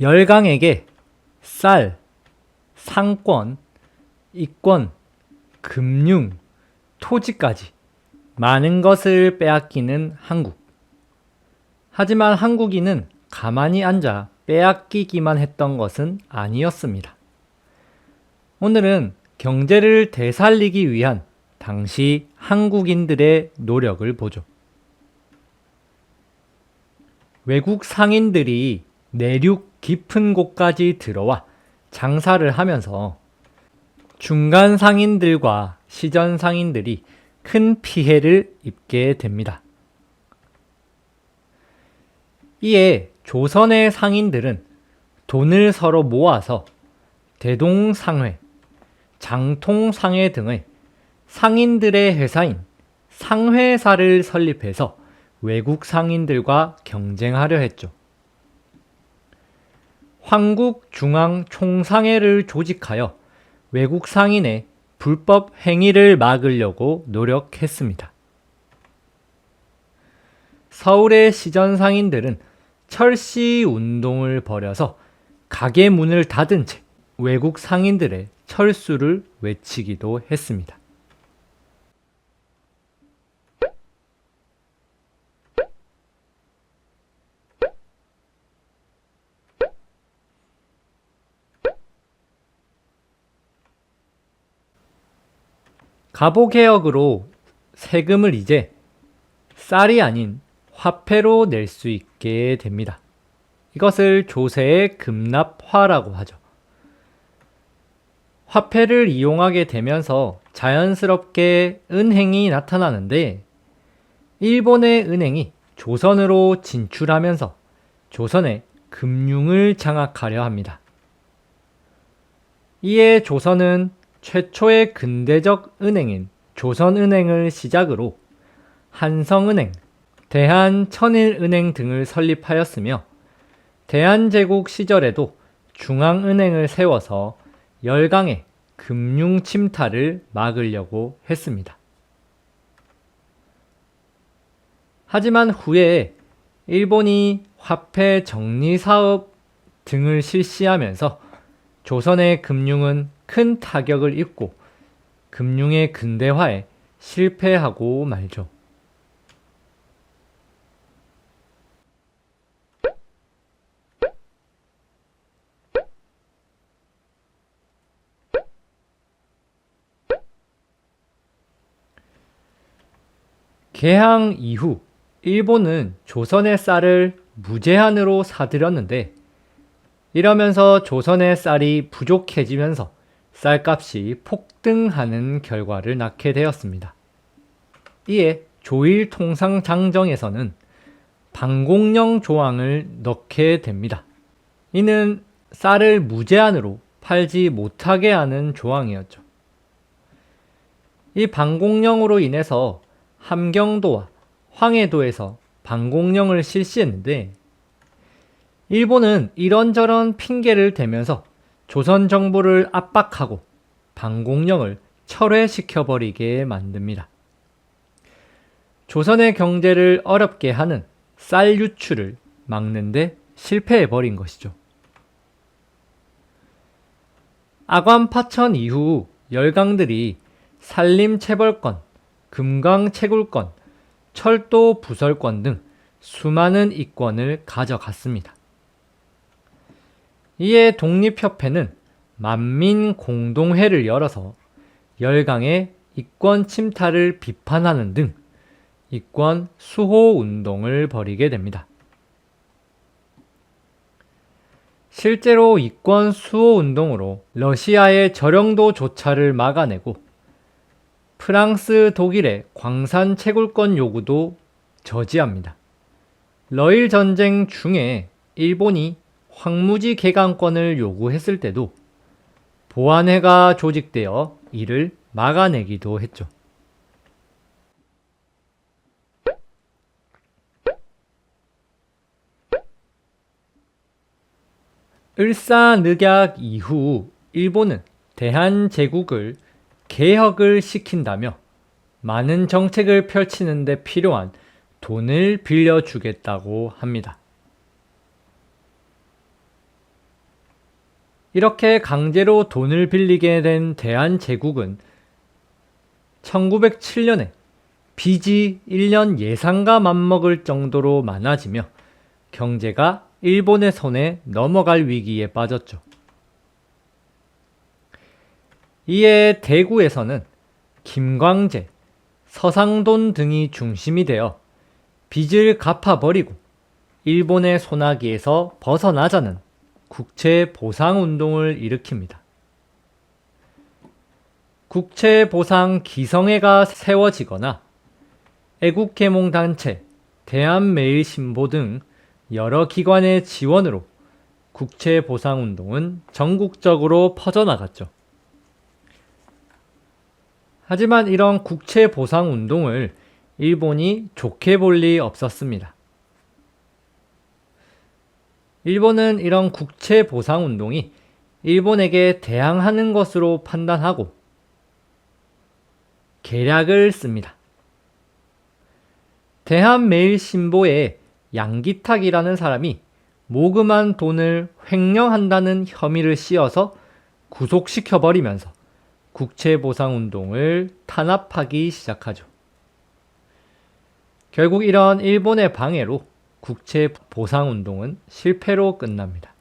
열강에게 쌀, 상권, 이권, 금융, 토지까지 많은 것을 빼앗기는 한국. 하지만 한국인은 가만히 앉아 빼앗기기만 했던 것은 아니었습니다. 오늘은 경제를 되살리기 위한 당시 한국인들의 노력을 보죠. 외국 상인들이 내륙 깊은 곳까지 들어와 장사를 하면서 중간 상인들과 시전 상인들이 큰 피해를 입게 됩니다. 이에 조선의 상인들은 돈을 서로 모아서 대동상회, 장통상회 등의 상인들의 회사인 상회사를 설립해서 외국 상인들과 경쟁하려 했죠. 황국중앙총상회를 조직하여 외국 상인의 불법 행위를 막으려고 노력했습니다. 서울의 시전 상인들은 철시 운동을 벌여서 가게 문을 닫은 채 외국 상인들의 철수를 외치기도 했습니다. 가보 개혁으로 세금을 이제 쌀이 아닌 화폐로 낼 수 있게 됩니다. 이것을 조세의 급납화라고 하죠. 화폐를 이용하게 되면서 자연스럽게 은행이 나타나는데 일본의 은행이 조선으로 진출하면서 조선의 금융을 장악하려 합니다. 이에 조선은 최초의 근대적 은행인 조선은행을 시작으로 한성은행, 대한천일은행 등을 설립하였으며 대한제국 시절에도 중앙은행을 세워서 열강의 금융 침탈을 막으려고 했습니다. 하지만 후에 일본이 화폐 정리 사업 등을 실시하면서 조선의 금융은 큰 타격을 입고 금융의 근대화에 실패하고 말죠. 개항 이후 일본은 조선의 쌀을 무제한으로 사들였는데 이러면서 조선의 쌀이 부족해지면서 쌀값이 폭등하는 결과를 낳게 되었습니다. 이에 조일 통상 장정에서는 방공령 조항을 넣게 됩니다. 이는 쌀을 무제한으로 팔지 못하게 하는 조항이었죠. 이 방공령으로 인해서 함경도와 황해도에서 방공령을 실시했는데 일본은 이런저런 핑계를 대면서 조선 정부를 압박하고 방공령을 철회시켜 버리게 만듭니다. 조선의 경제를 어렵게 하는 쌀 유출을 막는데 실패해 버린 것이죠. 아관 파천 이후 열강들이 산림 체벌권, 금강 채굴권, 철도 부설권 등 수많은 이권을 가져갔습니다. 이에 독립협회는 만민공동회를 열어서 열강의 이권 침탈을 비판하는 등 이권 수호 운동을 벌이게 됩니다. 실제로 이권 수호 운동으로 러시아의 저령도 조차를 막아내고 프랑스, 독일의 광산 채굴권 요구도 저지합니다. 러일 전쟁 중에 일본이 황무지 개강권을 요구했을 때도 보안회가 조직되어 이를 막아내기도 했죠. 을사늑약 이후 일본은 대한제국을 개혁을 시킨다며 많은 정책을 펼치는 데 필요한 돈을 빌려주겠다고 합니다. 이렇게 강제로 돈을 빌리게 된 대한제국은 1907년에 빚이 1년 예상과 맞먹을 정도로 많아지며 경제가 일본의 손에 넘어갈 위기에 빠졌죠. 이에 대구에서는 김광재, 서상돈 등이 중심이 되어 빚을 갚아버리고 일본의 소나기에서 벗어나자는 국채 보상 운동을 일으킵니다. 국채 보상 기성회가 세워지거나 애국계몽 단체, 대한매일신보 등 여러 기관의 지원으로 국채 보상 운동은 전국적으로 퍼져나갔죠. 하지만 이런 국채 보상 운동을 일본이 좋게 볼 리 없었습니다. 일본은 이런 국채 보상 운동이 일본에게 대항하는 것으로 판단하고 계략을 씁니다. 대한매일신보의 양기탁이라는 사람이 모금한 돈을 횡령한다는 혐의를 씌워서 구속시켜버리면서 국채보상운동을 탄압하기 시작하죠. 결국 이런 일본의 방해로 국채 보상 운동은 실패로 끝납니다.